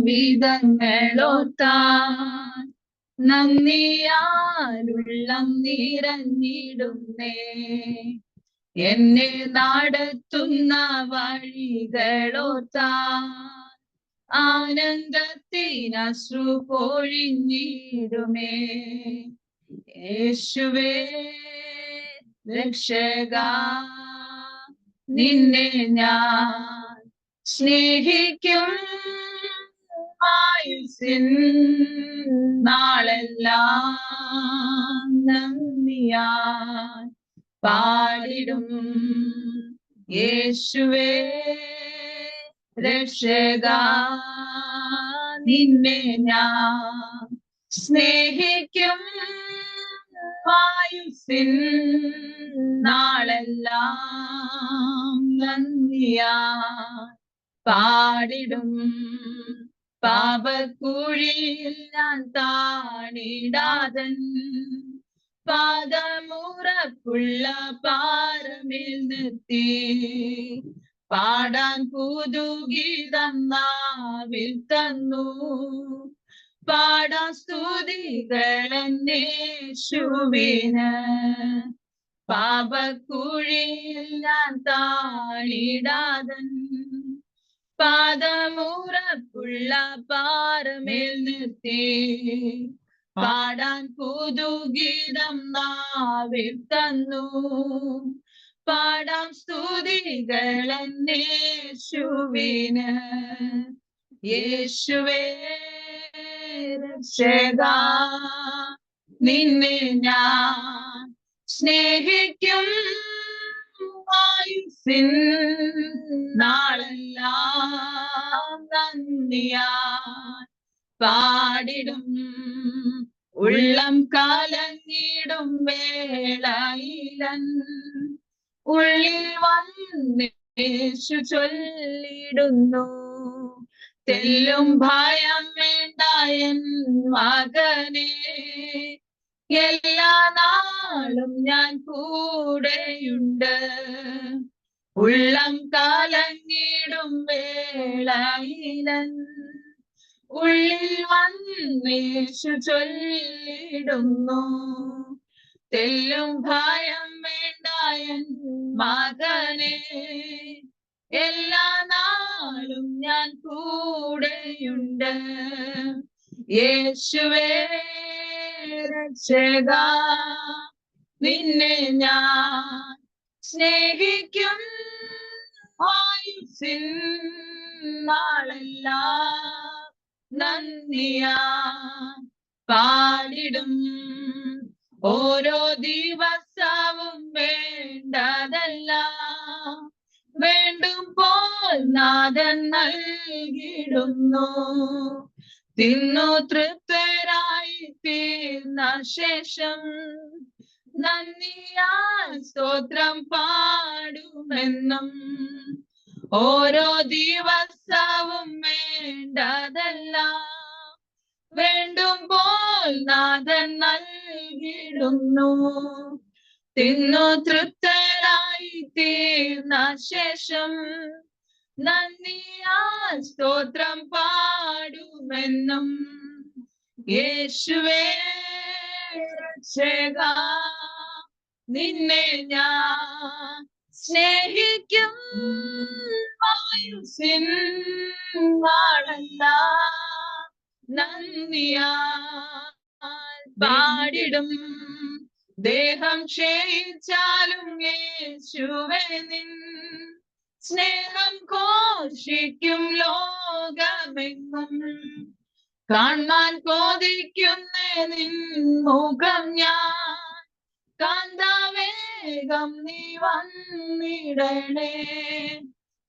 വിധങ്ങളോത്താൻ നന്ദിയാലുള്ളം നിരന്നിടുന്നേ എന്നെ നടത്തുന്ന വഴികളോത്താൻ ആനന്ദത്തിനശ്രു പൊഴിഞ്ഞിടുമേ. യേശുവേ രക്ഷക നിന്നെ ഞാൻ സ്നേഹിക്കും. ആയുസിൻ നാളെല്ലാം നന്ദിയാൻ പാടിടും യേശുവേ രക്ഷക നിന്നെ ഞാൻ സ്നേഹിക്കും. ആയുസിൻ നാളെല്ലാം നന്ദിയാ പാടിടും പാപക്കുഴിയിൽ താണിടാതൻ. പാദമുറപ്പുള്ള പാറമിൽ നിർത്തി. പാടാൻ പുതുഗീതം നാവിൽ തന്നു. പാടാൻ സ്തുതികളന്നേശുവിന് പാപക്കുഴിയിൽ ഞാൻ താണിടാതൻ. പാദമുറപ്പുള്ള പാറമേൽ നിർത്തി. പാടാൻ പുതുഗീതം നാവിൽ തന്നു. പാടാം സ്തുതികൾ യേശുവിന് യേശുവേ രക്ഷക നിന്നെ ഞാൻ സ്നേഹിക്കും. ആയുസിൻ നാളെല്ലാം നന്ദിയാൻ പാടിടും. ഉള്ളം കാലങ്ങിടും വേളയിലൻ. ഉള്ളിൽ വന്നേശു ചൊല്ലിടുന്നു. തെല്ലും ഭയം വേണ്ട എൻ മകനെ. എല്ലാ നാളും ഞാൻ കൂടെയുണ്ട്. ഉള്ളം കാലങ്ങിടും വേളയിലൻ ഉള്ളിൽ വന്നേശു ചൊല്ലിടുന്നു തെല്ലും ഭയം വേണ്ടായൻ മകനെ. എല്ലാ നാളും ഞാൻ കൂടെയുണ്ട്. യേശുവേ രക്ഷക നിന്നെ ഞാൻ സ്നേഹിക്കും. ആയുസിൻ നാളെല്ലാം നന്ദിയാ. പാടിടും. ഓരോ ദിവസവും വേണ്ടതല്ല വേണ്ടും പോൽ നാഥൻ നൽകിടുന്നു തിന്നു തൃപ്തരായി തീർന്ന ശേഷം നന്ദിയാൽ സ്തോത്രം പാടുമെന്നും ഓരോ ദിവസവും വേണ്ടതല്ല വേണ്ടുമ്പോൾ നാഥൻ നൽകിടുന്നു. തിന്നു തൃപ്തരായി തീർന്ന ശേഷം നന്ദിയാ സ്തോത്രം പാടുമെന്നും യേശുവേ രക്ഷക നിന്നെ ഞാൻ സ്നേഹിക്കും ആയുസിൻ നന്ദിയാൽ പാടിടും. ദേഹം ക്ഷയിച്ചാലും യേശുവേ നിൻ. സ്നേഹം കോശിക്കും ലോകമെങ്ങും. കാണാൻ കോതിക്കുന്ന നിൻ മുഖം ഞാൻ. കാന്താവേഗം നീ വന്നിടണേ.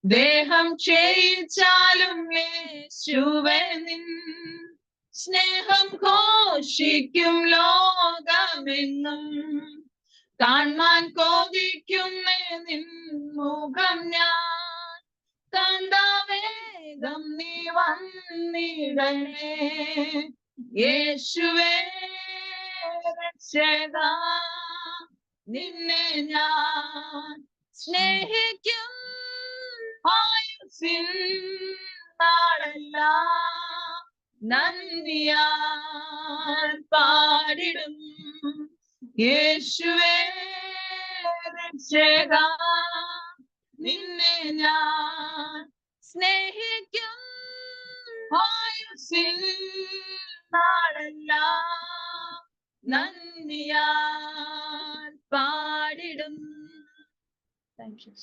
ദേഹം ക്ഷയിച്ചാലും യേശുവേ നിൻ. സ്നേഹം ഘോഷിക്കും ലോകമെന്നും. കാൺമാൻ കൊതിക്കുന്ന നിൻ മുഖം ഞാൻ. കണ്ടാവേഗം നീ വന്നിടണേ. യേശുവേ രക്ഷക നിന്നെ ഞാൻ സ്നേഹിക്കും. ആയുസിൻ നാളെല്ലാം. നന്ദിയാൽ പാടിടും. യേശുവേ രക്ഷക നിന്നെ ഞാൻ സ്നേഹിക്കും. ആയുസിൽ നാളെല്ലാം. നന്ദിയാൽ പാടിടും താങ്ക് യു